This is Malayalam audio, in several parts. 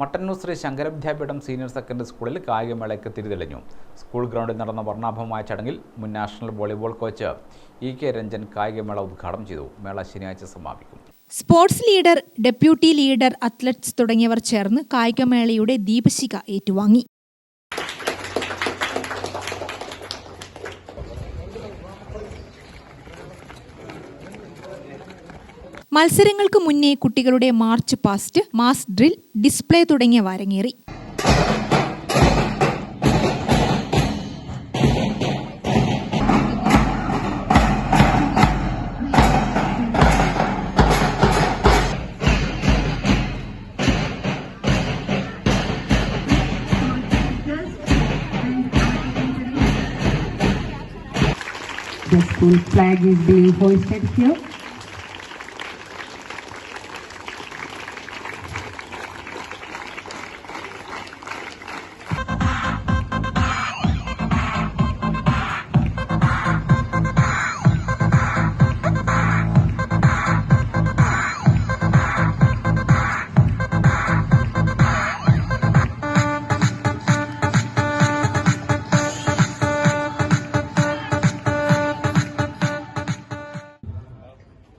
മട്ടന്നൂർ ശ്രീ ശങ്കരവിദ്യാപീഠം സീനിയർ സെക്കൻഡറി സ്കൂളിൽ കായികമേളയ്ക്ക് തിരിതെളിഞ്ഞു. സ്കൂൾ ഗ്രൗണ്ടിൽ നടന്ന വർണാഭമായ ചടങ്ങിൽ മുൻ national volleyball coach E K Ranjan കായികമേള ഉദ്ഘാടനം ചെയ്തു. മേള ശനിയാഴ്ച സമാപിക്കും. Sports leader deputy leader athletes തുടങ്ങിയവർ ചേർന്ന് കായികമേളയുടെ ദീപശിഖ ഏറ്റുവാങ്ങി. മത്സരങ്ങൾക്ക് മുന്നേ കുട്ടികളുടെ march past mass drill display തുടങ്ങിയവ അരങ്ങേറി The school flag is being hoisted here.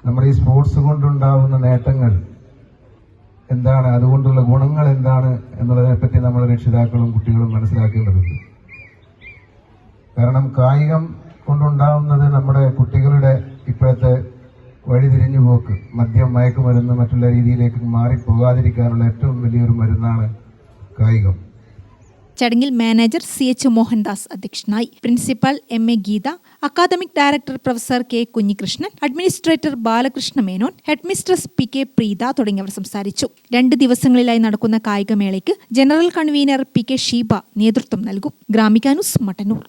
നമ്മുടെ ഈ സ്പോർട്സ് കൊണ്ടുണ്ടാവുന്ന നേട്ടങ്ങൾ എന്താണ്? അതുകൊണ്ടുള്ള ഗുണങ്ങൾ എന്താണ് എന്നുള്ളതിനെ പറ്റി നമ്മൾ രക്ഷിതാക്കളും കുട്ടികളും മനസ്സിലാക്കേണ്ടതുണ്ട്. കാരണം കായികം കൊണ്ടുണ്ടാവുന്നത് നമ്മുടെ കുട്ടികളുടെ ഇപ്പോഴത്തെ വഴിതിരിഞ്ഞു പോക്ക് മദ്യം മയക്കുമരുന്ന് മറ്റുള്ള രീതിയിലേക്ക് മാറിപ്പോകാതിരിക്കാനുള്ള ഏറ്റവും വലിയൊരു മരുന്നാണ് കായികം. ചടങ്ങിൽ മാനേജർ സി എച്ച് മോഹൻദാസ് അധ്യക്ഷനായി. Principal M A Geetha academic director professor K Kunhikrishnan administrator Balakrishna Menon headmistress P K Preetha തുടങ്ങിയവർ സംസാരിച്ചു. രണ്ട് ദിവസങ്ങളിലായി നടക്കുന്ന കായികമേളയ്ക്ക് general convener P K Sheeba നേതൃത്വം നൽകും. ഗ്രാമികാനുസ് മട്ടന്നൂർ.